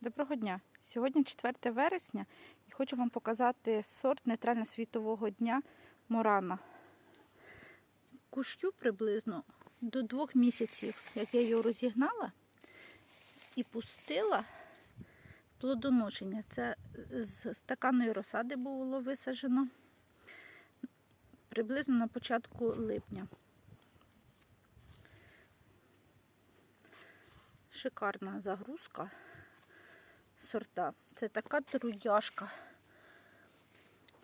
Доброго дня! Сьогодні 4 вересня і хочу вам показати сорт нейтрально світового дня Морана. Кущу приблизно до двох місяців, як я його розігнала і пустила плодоношення. Це з стаканної розсади було висаджено приблизно на початку липня. Шикарна загрузка сорта. Це така трудяшка.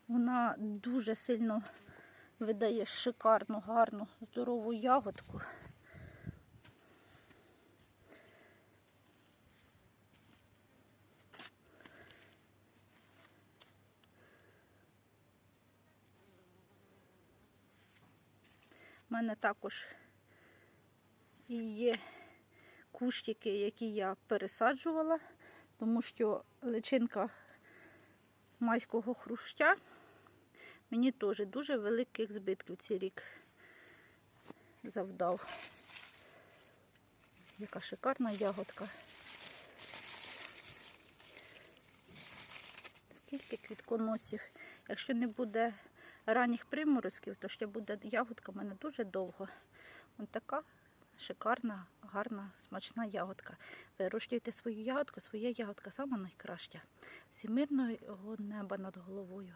Вона дуже сильно видає шикарну, гарну, здорову ягодку. У мене також є кущики, які я пересаджувала, тому що личинка майського хруща мені теж дуже великих збитків цей рік завдав. Яка шикарна ягодка. Скільки квітконосів. Якщо не буде ранніх приморозків, то ще буде ягодка в мене дуже довго. Ось така шикарна, гарна, смачна ягодка. Вирощуйте свою ягодку, своя ягодка сама найкраща. Всімирного неба над головою.